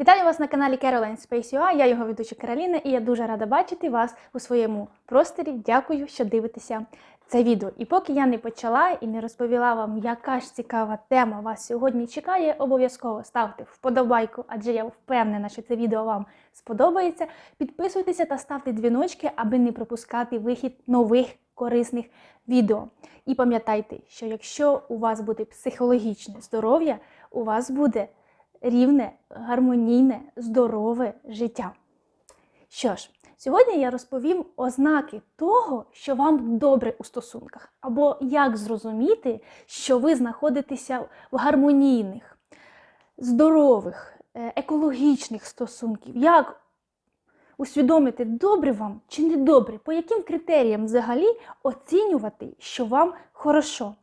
Вітаю вас на каналі Caroline Space UA, Я його ведуча Кароліна, і я дуже рада бачити вас у своєму просторі. Дякую, що дивитеся це відео. І поки я не почала і не розповіла вам, яка ж цікава тема вас сьогодні чекає, обов'язково ставте вподобайку, адже я впевнена, що це відео вам сподобається. Підписуйтеся та ставте дзвіночки, аби не пропускати вихід нових корисних відео. І пам'ятайте, що якщо у вас буде психологічне здоров'я, у вас буде рівне, гармонійне, здорове життя. Що ж, сьогодні я розповім ознаки того, що вам добре у стосунках, або як зрозуміти, що ви знаходитеся в гармонійних, здорових, е, екологічних стосунків. Як усвідомити, добре вам чи не добре, по яким критеріям взагалі оцінювати, що вам хорошо.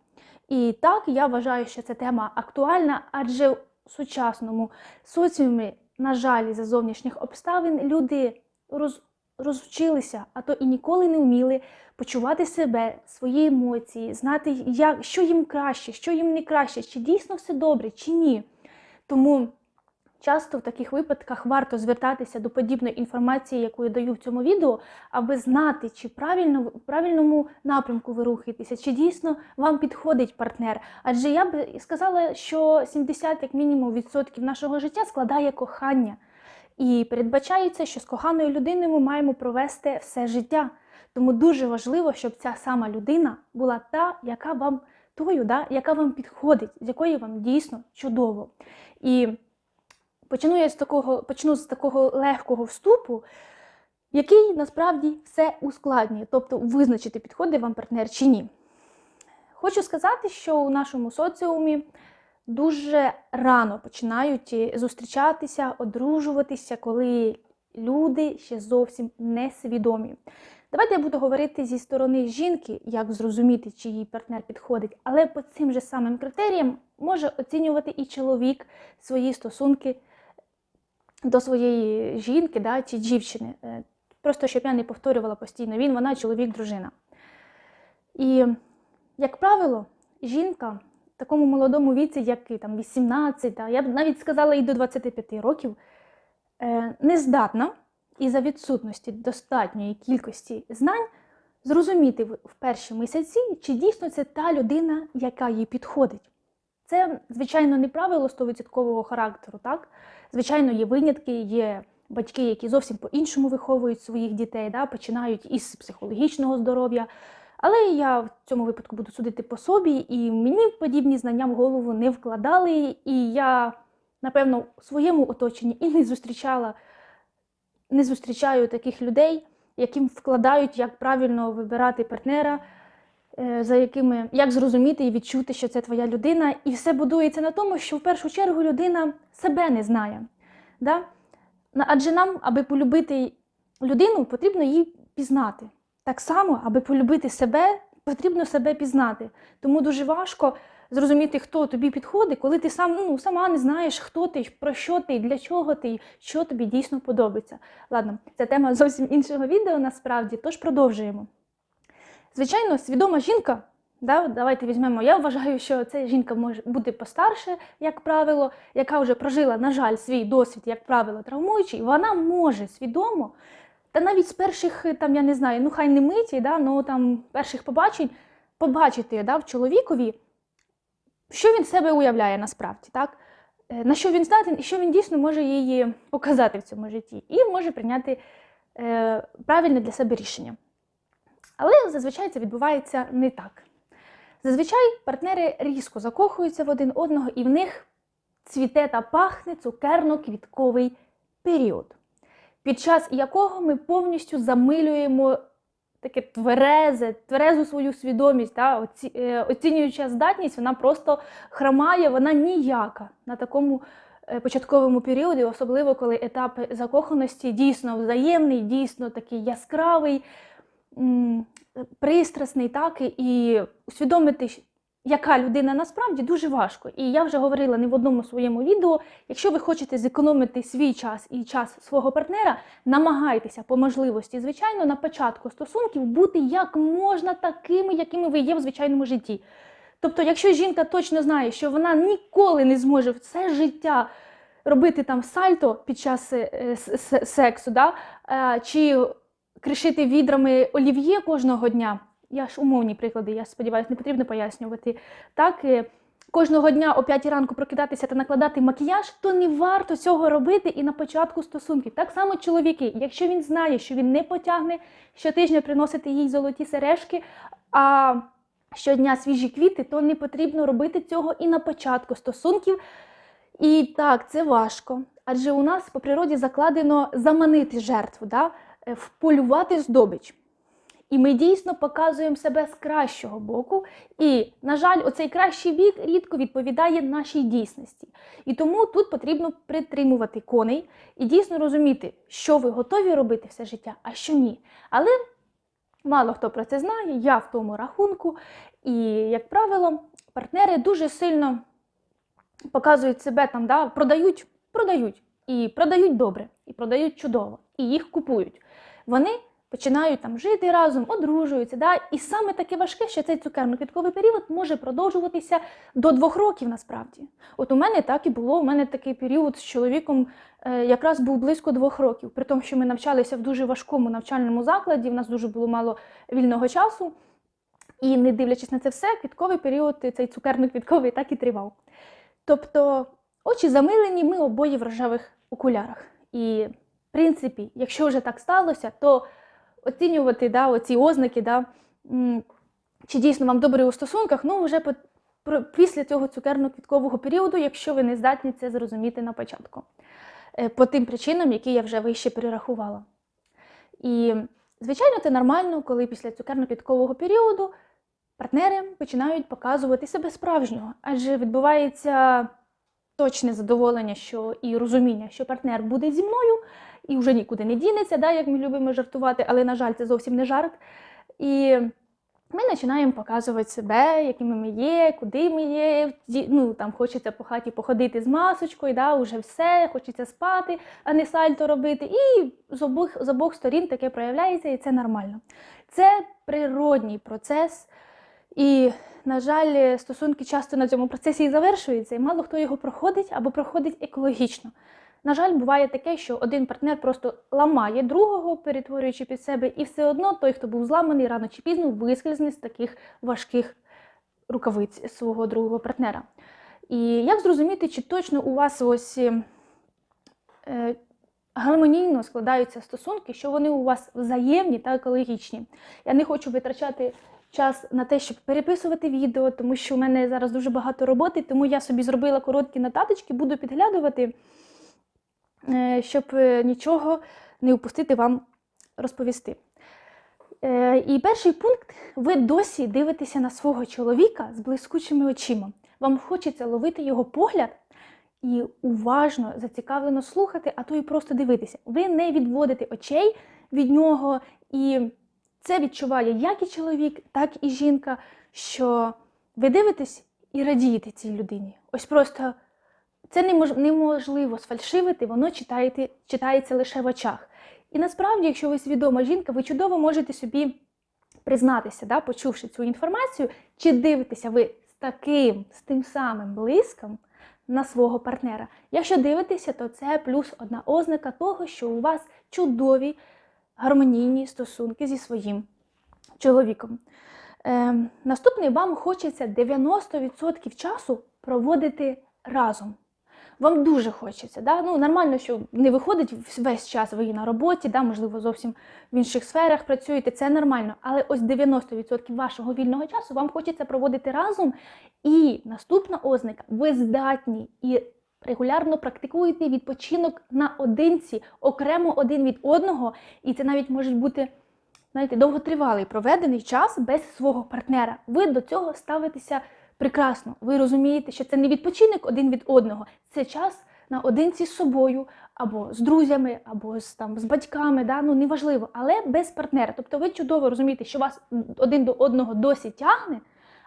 І так, я вважаю, що ця тема актуальна, адже сучасному соціумі, на жаль, за зовнішніх обставин люди роз, розучилися, а то і ніколи не вміли почувати себе, свої емоції, знати, як, що їм краще, що їм не краще, чи дійсно все добре, чи ні. Тому часто в таких випадках варто звертатися до подібної інформації, яку я даю в цьому відео, аби знати, чи правильно в правильному напрямку ви рухаєтеся, чи дійсно вам підходить партнер. Адже я би сказала, що 70 як мінімум відсотків нашого життя складає кохання. І передбачається, що з коханою людиною ми маємо провести все життя. Тому дуже важливо, щоб ця сама людина була та, яка вам тою, да, яка вам підходить, з якої вам дійсно чудово. І почну я з такого, почну з такого легкого вступу, який насправді все ускладнює, тобто визначити, підходить вам партнер чи ні. Хочу сказати, що у нашому соціумі дуже рано починають зустрічатися, одружуватися, коли люди ще зовсім не свідомі. Давайте я буду говорити зі сторони жінки, як зрозуміти, чи їй партнер підходить, але по цим же самим критеріям може оцінювати і чоловік свої стосунки до своєї жінки да, чи дівчини. Е, Просто щоб я не повторювала постійно він, вона, чоловік, дружина. І, як правило, жінка в такому молодому віці, як там 18, да, я б навіть сказала і до 25 років, е, не здатна із-за відсутності достатньої кількості знань зрозуміти в перші місяці, чи дійсно це та людина, яка їй підходить. Це, звичайно, не правило 100% характеру, так? Звичайно, є винятки, є батьки, які зовсім по-іншому виховують своїх дітей, да? починають із психологічного здоров'я. Але я в цьому випадку буду судити по собі, і мені подібні знання в голову не вкладали, і я, напевно, в своєму оточенні і не зустрічала, не зустрічаю таких людей, яким вкладають, як правильно вибирати партнера, за якими як зрозуміти і відчути, що це твоя людина. І все будується на тому, що в першу чергу людина себе не знає. Да? Адже нам, аби полюбити людину, потрібно її пізнати. Так само, аби полюбити себе, потрібно себе пізнати. Тому дуже важко зрозуміти, хто тобі підходить, коли ти сам ну, сама не знаєш, хто ти, про що ти, для чого ти, що тобі дійсно подобається. Ладно, це тема зовсім іншого відео насправді, тож продовжуємо. Звичайно, свідома жінка. Да, давайте візьмемо. Я вважаю, що це жінка може бути постарше, як правило, яка вже прожила, на жаль, свій досвід, як правило, травмуючий, вона може свідомо, та навіть з перших, там, я не знаю, ну хай не миті, да, ну там перших побачень, побачити да, в чоловікові, що він себе уявляє насправді, так? Е, на що він здатен і що він дійсно може її показати в цьому житті, і може прийняти е, правильне для себе рішення. Але зазвичай це відбувається не так. Зазвичай партнери різко закохуються в один одного, і в них цвіте та пахне цукерно-квітковий період, під час якого ми повністю замилюємо таке тверезе, тверезу свою свідомість, та, оці, е, оцінююча здатність, вона просто хромає, вона ніяка на такому е, початковому періоді, особливо коли етап закоханості дійсно взаємний, дійсно такий яскравий, пристрасний, так, і усвідомити, яка людина насправді дуже важко. І я вже говорила не в одному своєму відео. Якщо ви хочете зекономити свій час і час свого партнера, намагайтеся по можливості, звичайно, на початку стосунків бути як можна такими, якими ви є в звичайному житті. Тобто, якщо жінка точно знає, що вона ніколи не зможе все життя робити там сальто під час е, сексу, да? е, чи кришити відрами олів'є кожного дня. Я ж умовні приклади, я сподіваюся, не потрібно пояснювати. Так, е, кожного дня о 5 ранку прокидатися та накладати макіяж, то не варто цього робити і на початку стосунків. Так само чоловіки, якщо він знає, що він не потягне щотижня приносити їй золоті сережки, а щодня свіжі квіти, то не потрібно робити цього і на початку стосунків. І так, це важко. Адже у нас по природі закладено заманити жертву, да? Е, вполювати здобич. І ми дійсно показуємо себе з кращого боку. І, на жаль, оцей кращий бік рідко відповідає нашій дійсності. І тому тут потрібно притримувати коней і дійсно розуміти, що ви готові робити все життя, а що ні. Але мало хто про це знає, я в тому рахунку. І, як правило, партнери дуже сильно показують себе там, да, продають, продають. І продають добре, і продають чудово, і їх купують. Вони починають там жити разом, одружуються. Да? І саме таке важке, що цей цукерно-квітковий період може продовжуватися до двох років насправді. От у мене так і було. У мене такий період з чоловіком е, якраз був близько двох років, при тому, що ми навчалися в дуже важкому навчальному закладі, в нас дуже було мало вільного часу. І не дивлячись на це все, квітковий період, цей цукерно-квітковий так і тривав. Тобто, очі замилені, ми обоє в рожевих окулярах. І, принципі, якщо вже так сталося, то оцінювати да, оці ознаки, да, чи дійсно вам добре у стосунках, ну вже після цього цукерно-квіткового періоду, якщо ви не здатні це зрозуміти на початку. Е, По тим причинам, які я вже вище перерахувала. І, звичайно, це нормально, коли після цукерно-квіткового періоду партнери починають показувати себе справжнього, адже відбувається точне задоволення, що і розуміння, що партнер буде зі мною і вже нікуди не дінеться, да, як ми любимо жартувати, але, на жаль, це зовсім не жарт. І ми починаємо показувати себе, якими ми є, куди ми є. Ну, там хочеться по хаті походити з масочкою, да, вже все, хочеться спати, а не сальто робити. І з обох, з обох сторін таке проявляється, і це нормально. Це природній процес. І, на жаль, стосунки часто на цьому процесі і завершуються, і мало хто його проходить або проходить екологічно. На жаль, буває таке, що один партнер просто ламає другого, перетворюючи під себе, і все одно той, хто був зламаний, рано чи пізно вискользне з таких важких рукавиць свого другого партнера. І як зрозуміти, чи точно у вас ось е, гармонійно складаються стосунки, що вони у вас взаємні та екологічні? Я не хочу витрачати час на те, щоб переписувати відео, тому що у мене зараз дуже багато роботи, тому я собі зробила короткі нотаточки, буду підглядувати, щоб е, нічого не упустити вам розповісти. Е, І перший пункт: ви досі дивитеся на свого чоловіка з блискучими очима. Вам хочеться ловити його погляд і уважно, зацікавлено слухати, а то і просто дивитися. Ви не відводите очей від нього, і це відчуває як і чоловік, так і жінка, що ви дивитесь і радієте цій людині. Ось просто це неможливо сфальшивити, воно читаєте, читається лише в очах. І насправді, якщо ви свідома жінка, ви чудово можете собі признатися, да, почувши цю інформацію, чи дивитеся ви з таким, з тим самим блиском на свого партнера. Якщо дивитеся, то це плюс одна ознака того, що у вас чудові гармонійні стосунки зі своїм чоловіком. Е, наступний вам хочеться 90% часу проводити разом. Вам дуже хочеться. Да? Ну, нормально, що не виходить весь час ви на роботі, да? можливо, зовсім в інших сферах працюєте, це нормально. Але ось 90% вашого вільного часу вам хочеться проводити разом. І наступна ознака ви здатні і регулярно практикуєте відпочинок наодинці, окремо один від одного, і це навіть може бути знаєте, довготривалий проведений час без свого партнера. Ви до цього ставитеся прекрасно. Ви розумієте, що це не відпочинок один від одного, це час наодинці з собою, або з друзями, або з, там, з батьками, да? ну неважливо, але без партнера. Тобто ви чудово розумієте, що вас один до одного досі тягне,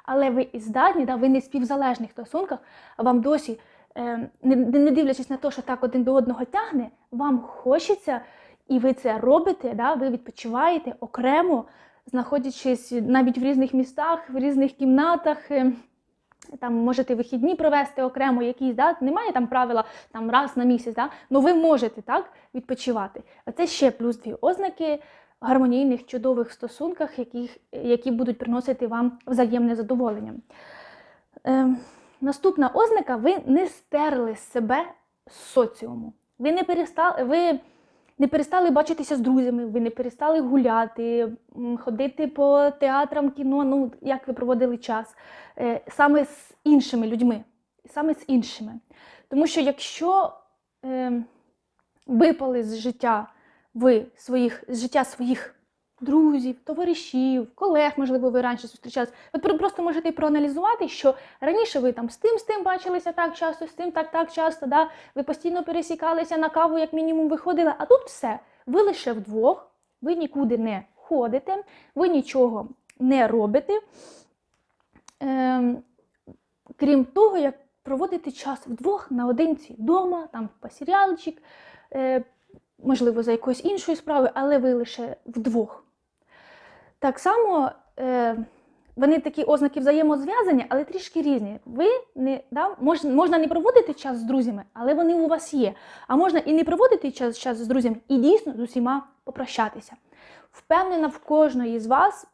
але ви і здатні, да? ви не в співзалежних стосунках, а вам досі, е, не, не дивлячись на те, що так один до одного тягне, вам хочеться, і ви це робите, да? ви відпочиваєте окремо, знаходячись навіть в різних містах, в різних кімнатах. Там можете вихідні провести окремо, якісь, да? немає там правила там раз на місяць, да? ну ви можете так відпочивати. А це ще плюс дві ознаки гармонійних, чудових стосунках, яких, які будуть приносити вам взаємне задоволення. Е, наступна ознака: ви не стерли себе з соціуму. Ви не перестали, ви не перестали бачитися з друзями, ви не перестали гуляти, ходити по театрам, кіно, ну як ви проводили час, е, саме з іншими людьми. Саме з іншими. Тому що якщо е, випали з життя ви своїх, з життя своїх друзів, товаришів, колег, можливо, ви раніше зустрічалися, ви просто можете проаналізувати, що раніше ви там з тим, з тим бачилися так часто, з тим так, так часто, да? ви постійно пересікалися на каву, як мінімум, виходили, а тут все. Ви лише вдвох, ви нікуди не ходите, ви нічого не робите. Ем, крім того, як проводити час вдвох наодинці вдома, там по серіалчик, е, можливо, за якоюсь іншою справою, але ви лише вдвох. Так само е, вони такі ознаки взаємозв'язані, але трішки різні. Ви не, да, мож, можна не проводити час з друзями, але вони у вас є. А можна і не проводити час, час з друзями, і дійсно з усіма попрощатися. Впевнена, в кожної з вас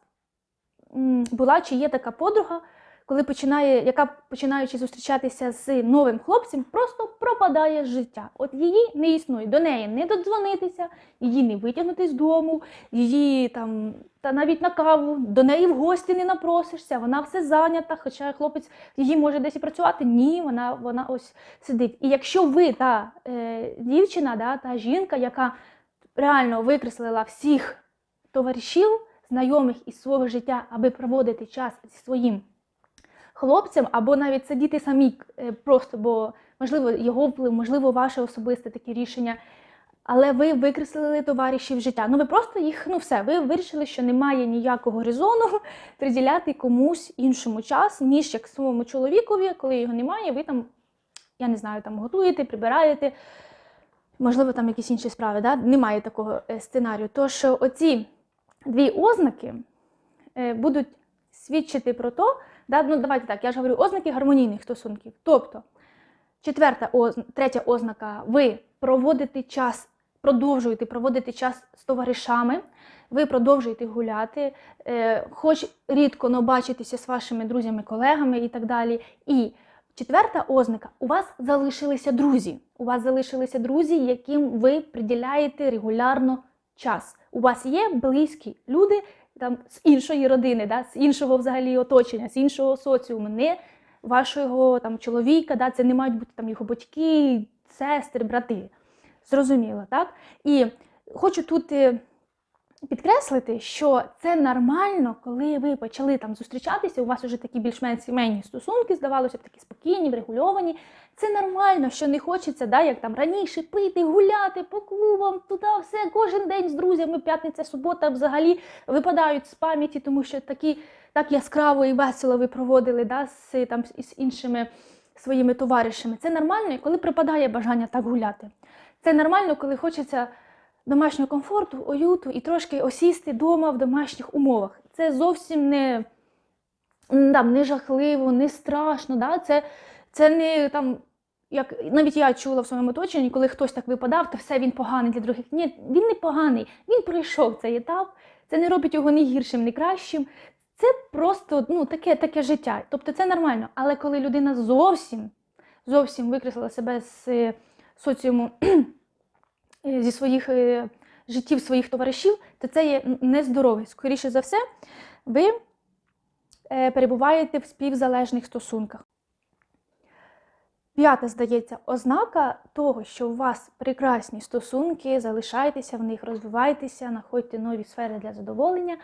була чи є така подруга, коли починає, яка починаючи зустрічатися з новим хлопцем, просто пропадає з життя. От її не існує, до неї не додзвонитися, її не витягнути з дому, її там та навіть на каву, до неї в гості не напросишся, вона все зайнята, хоча хлопець її може десь і працювати. Ні, вона, вона ось сидить. І якщо ви та е, дівчина, да, та жінка, яка реально викреслила всіх товаришів, знайомих із свого життя, аби проводити час зі своїм хлопцем, або навіть сидіти самі е, просто, бо можливо його вплив, можливо, ваше особисте таке рішення. Але ви викреслили товаришів життя. Ну ви просто їх, ну все, ви вирішили, що немає ніякого резону приділяти комусь іншому час, ніж як своєму чоловікові, коли його немає, ви там, я не знаю, там готуєте, прибираєте, можливо, там якісь інші справи. Да? Немає такого е, сценарію. Тож оці дві ознаки е, будуть свідчити про те, да? ну давайте так, я ж говорю, ознаки гармонійних стосунків. Тобто, четверта оз... третя ознака, ви проводите час, продовжуєте проводити час з товаришами, ви продовжуєте гуляти, е, хоч рідко но бачитеся з вашими друзями, колегами і так далі. І четверта ознака, у вас залишилися друзі. У вас залишилися друзі, яким ви приділяєте регулярно час. У вас є близькі люди там, з іншої родини, да, з іншого взагалі оточення, з іншого соціуму, не вашого там, чоловіка, да, це не мають бути там, його батьки, сестри, брати. Зрозуміло, так? І хочу тут е, підкреслити, що це нормально, коли ви почали там зустрічатися, у вас вже такі більш-менш сімейні стосунки, здавалося б, такі спокійні, врегульовані. Це нормально, що не хочеться, да, як там раніше пити, гуляти по клубам, туди все, кожен день з друзями, п'ятниця, субота взагалі випадають з пам'яті, тому що такі, так яскраво і весело ви проводили да, з, там, з іншими своїми товаришами. Це нормально, коли припадає бажання так гуляти. Це нормально, коли хочеться домашнього комфорту, уюту і трошки осісти вдома в домашніх умовах. Це зовсім не, там, не жахливо, не страшно. Да? Це, це не там. Як навіть я чула в своєму оточенні, коли хтось так випадав, то все він поганий для других. Ні, він не поганий, він пройшов цей етап. Це не робить його ні гіршим, ні кращим. Це просто ну, таке, таке життя. Тобто це нормально. Але коли людина зовсім, зовсім викреслила себе з е, соціуму зі своїх е, життів своїх товаришів, то це є нездоровий. Скоріше за все, ви е, перебуваєте в співзалежних стосунках. П'ята, здається, ознака того, що у вас прекрасні стосунки, залишайтеся в них, розвивайтеся, знаходьте нові сфери для задоволення.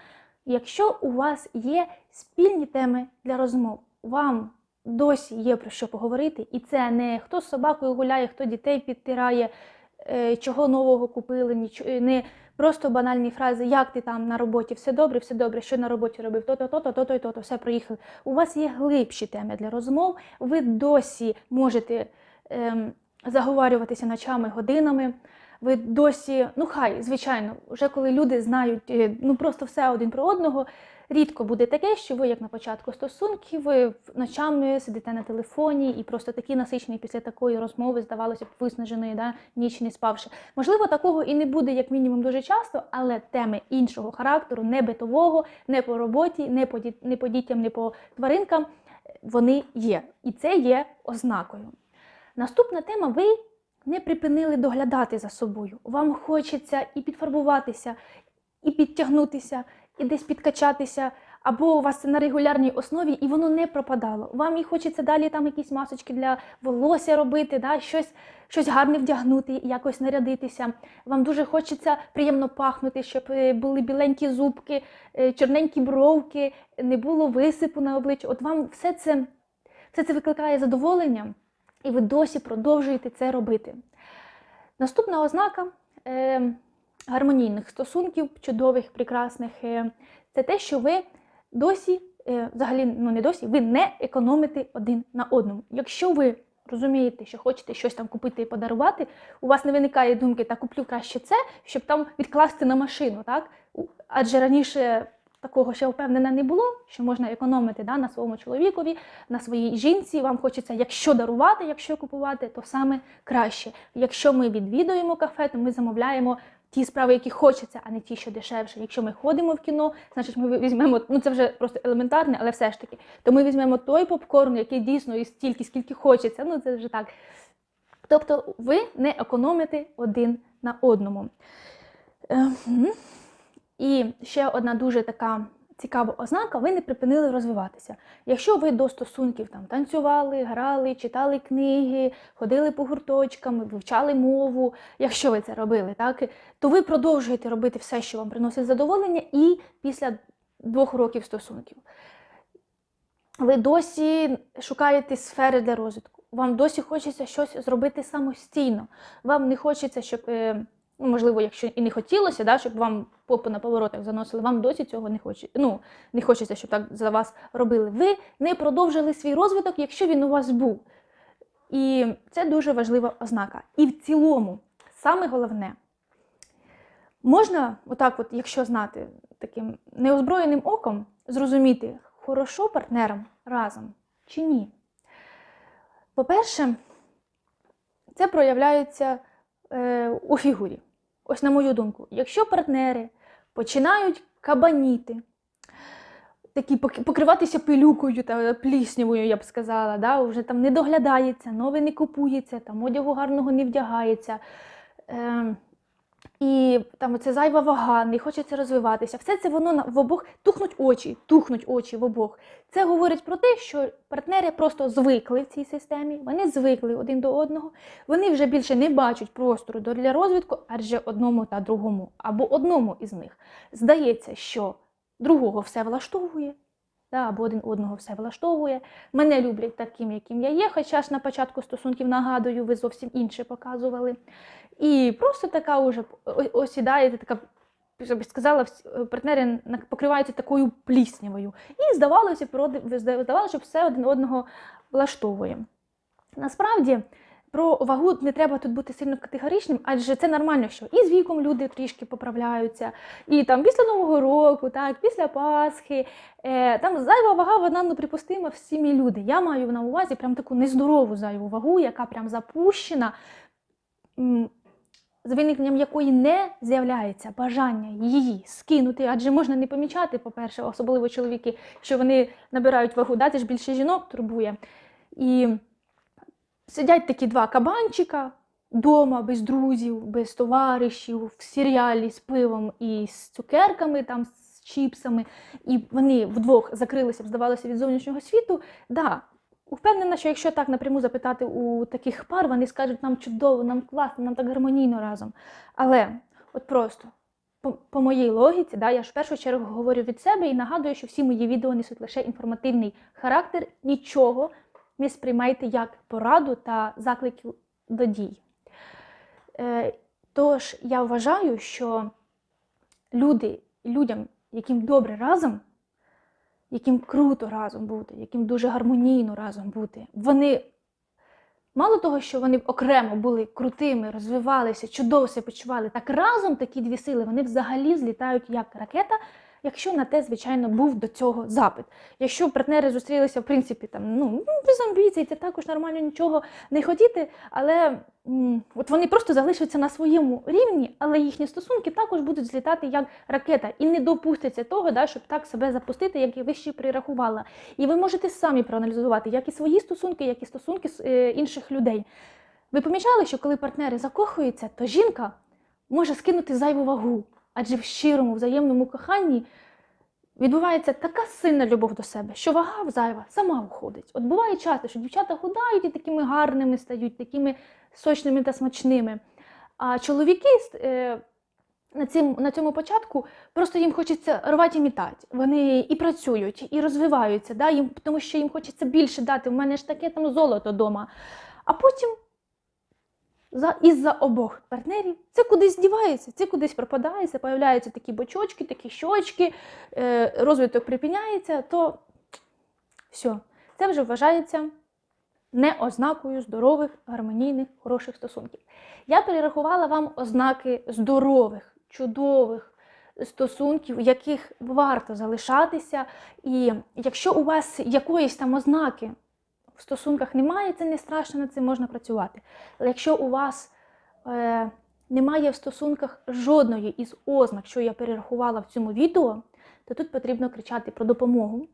Якщо у вас є спільні теми для розмов, вам досі є про що поговорити, і це не хто з собакою гуляє, хто дітей підтирає, е, чого нового купили, ніч- не просто банальні фрази, як ти там на роботі, все добре, все добре, що на роботі робив, то-то, то-то, то-то, то-то, все проїхали. У вас є глибші теми для розмов, ви досі можете ем, заговорюватися ночами, годинами. ви досі, ну хай, звичайно, вже коли люди знають е, ну просто все один про одного, рідко буде таке, що ви, як на початку стосунків, ви ночами сидите на телефоні і просто такі насичені після такої розмови, здавалося б, виснаженої, да, ніч не спавши. Можливо, такого і не буде, як мінімум, дуже часто, але теми іншого характеру, не битового, не по роботі, не по, ді- не по дітям, не по тваринкам, вони є. І це є ознакою. Наступна тема: ви не припинили доглядати за собою. Вам хочеться і підфарбуватися, і підтягнутися, і десь підкачатися, або у вас це на регулярній основі, і воно не пропадало. Вам і хочеться далі там якісь масочки для волосся робити, да, щось, щось гарне вдягнути, якось нарядитися. Вам дуже хочеться приємно пахнути, щоб е, були біленькі зубки, е, чорненькі бровки, не було висипу на обличчі. От вам все це, все це викликає задоволення, і ви досі продовжуєте це робити. Наступна ознака е, гармонійних стосунків, чудових, прекрасних, е, це те, що ви досі, е, взагалі, ну не досі, ви не економите один на одному. Якщо ви розумієте, що хочете щось там купити і подарувати, у вас не виникає думки, та куплю краще це, щоб там відкласти на машину, так? Адже раніше такого ще впевнена не було, що можна економити да, на своєму чоловікові, на своїй жінці. Вам хочеться, якщо дарувати, якщо купувати, то саме краще. Якщо ми відвідуємо кафе, то ми замовляємо ті справи, які хочеться, а не ті, що дешевше. Якщо ми ходимо в кіно, значить ми візьмемо, ну це вже просто елементарне, але все ж таки, то ми візьмемо той попкорн, який дійсно і стільки, скільки хочеться. Ну це вже так. Тобто ви не економите один на одному. Ем, І ще одна дуже така цікава ознака: ви не припинили розвиватися. Якщо ви до стосунків там танцювали, грали, читали книги, ходили по гурточкам, вивчали мову, якщо ви це робили, так, то ви продовжуєте робити все, що вам приносить задоволення, і після двох років стосунків. Ви досі шукаєте сфери для розвитку. Вам досі хочеться щось зробити самостійно. Вам не хочеться, щоб, е, можливо, якщо і не хотілося, да, щоб вам попу на поворотах заносили, вам досі цього не хочеться. Ну, не хочеться, щоб так за вас робили. Ви не продовжили свій розвиток, якщо він у вас був. І це дуже важлива ознака. І в цілому, саме головне, можна, отак, от, якщо знати таким неозброєним оком, зрозуміти, хорошо партнерам разом чи ні. По-перше, це проявляється е, у фігурі. Ось на мою думку, якщо партнери починають кабаніти, такі пок- покриватися пилюкою та пліснявою, я б сказала, да, вже там не доглядається, нове не купується, там одягу гарного не вдягається. Е, і там оце зайва вага, не хочеться розвиватися. Все це воно в обох тухнуть очі, тухнуть очі в обох. Це говорить про те, що партнери просто звикли в цій системі, вони звикли один до одного, вони вже більше не бачать простору для розвитку, адже одному та другому, або одному із них здається, що другого все влаштовує. Да, або один одного все влаштовує. Мене люблять таким, яким я є, хоча ж на початку стосунків нагадую, ви зовсім інше показували. І просто така уже осідаєте, така, я б сказала, партнери покриваються такою пліснявою. І здавалося, здавалося, що все один одного влаштовує. Насправді, про вагу не треба тут бути сильно категоричним, адже це нормально, що і з віком люди трішки поправляються, і там після Нового року, так, після Пасхи. Е, там зайва вага, вона ну, припустима всі люди. Я маю на увазі прям таку нездорову зайву вагу, яка прям запущена, з виникненням якої не з'являється бажання її скинути, адже можна не помічати, по-перше, особливо чоловіки, що вони набирають вагу, да, це ж більше жінок турбує. І сидять такі два кабанчика вдома, без друзів, без товаришів, в серіалі з пивом і з цукерками, там, з чіпсами, і вони вдвох закрилися, здавалося, від зовнішнього світу. Да, Впевнена, що якщо так напряму запитати у таких пар, вони скажуть, нам чудово, нам класно, нам так гармонійно разом. Але от просто по, по моїй логіці, да, я ж в першу чергу говорю від себе і нагадую, що всі мої відео несуть лише інформативний характер, нічого не сприймайте як пораду та заклики до дій. Е, тож я вважаю, що люди, людям, яким добре разом, яким круто разом бути, яким дуже гармонійно разом бути, вони Мало того, що вони окремо були крутими, розвивалися, чудово себе почували, так разом такі дві сили вони взагалі злітають як ракета, якщо на те, звичайно, був до цього запит. Якщо партнери зустрілися, в принципі, там, ну, ну, без амбіцій, це також нормально нічого не хотіти, але от вони просто залишаться на своєму рівні, але їхні стосунки також будуть злітати як ракета і не допустяться того, да, щоб так себе запустити, як і ви ще прирахувала. І ви можете самі проаналізувати як і свої стосунки, як і стосунки з, е, інших людей. Ви помічали, що коли партнери закохуються, то жінка може скинути зайву вагу, адже в щирому взаємному коханні відбувається така сильна любов до себе, що вага зайва сама уходить. От буває часто, що дівчата худають і такими гарними стають, такими сочними та смачними. А чоловіки е, на, цим, на цьому початку просто їм хочеться рвати і мітати. Вони і працюють, і розвиваються, да? їм, тому що їм хочеться більше дати. У мене ж таке там золото вдома. А потім за, із-за обох партнерів це кудись дівається, це кудись пропадається, появляються такі бочочки, такі щочки, е, розвиток припиняється, то все, це вже вважається не ознакою здорових, гармонійних, хороших стосунків. Я перерахувала вам ознаки здорових, чудових стосунків, в яких варто залишатися. І якщо у вас якоїсь там ознаки в стосунках немає, це не страшно, над цим можна працювати. Але якщо у вас е, немає в стосунках жодної із ознак, що я перерахувала в цьому відео, то тут потрібно кричати про допомогу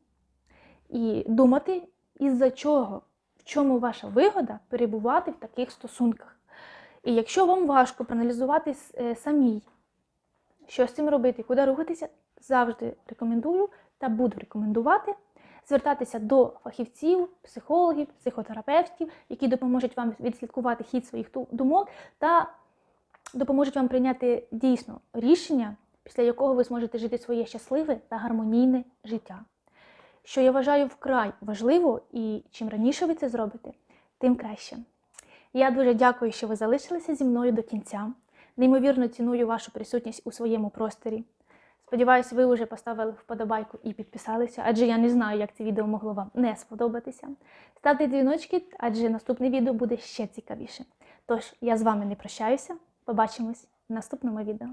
і думати, із-за чого, в чому ваша вигода перебувати в таких стосунках. І якщо вам важко проаналізувати е, самій, що з цим робити, куди рухатися, завжди рекомендую та буду рекомендувати звертатися до фахівців, психологів, психотерапевтів, які допоможуть вам відслідкувати хід своїх думок та допоможуть вам прийняти дійсно рішення, після якого ви зможете жити своє щасливе та гармонійне життя. Що я вважаю вкрай важливо, і чим раніше ви це зробите, тим краще. Я дуже дякую, що ви залишилися зі мною до кінця. Неймовірно ціную вашу присутність у своєму просторі. Сподіваюсь, ви вже поставили вподобайку і підписалися, адже я не знаю, як це відео могло вам не сподобатися. Ставте дзвіночки, адже наступне відео буде ще цікавіше. Тож, я з вами не прощаюся. Побачимось в наступному відео.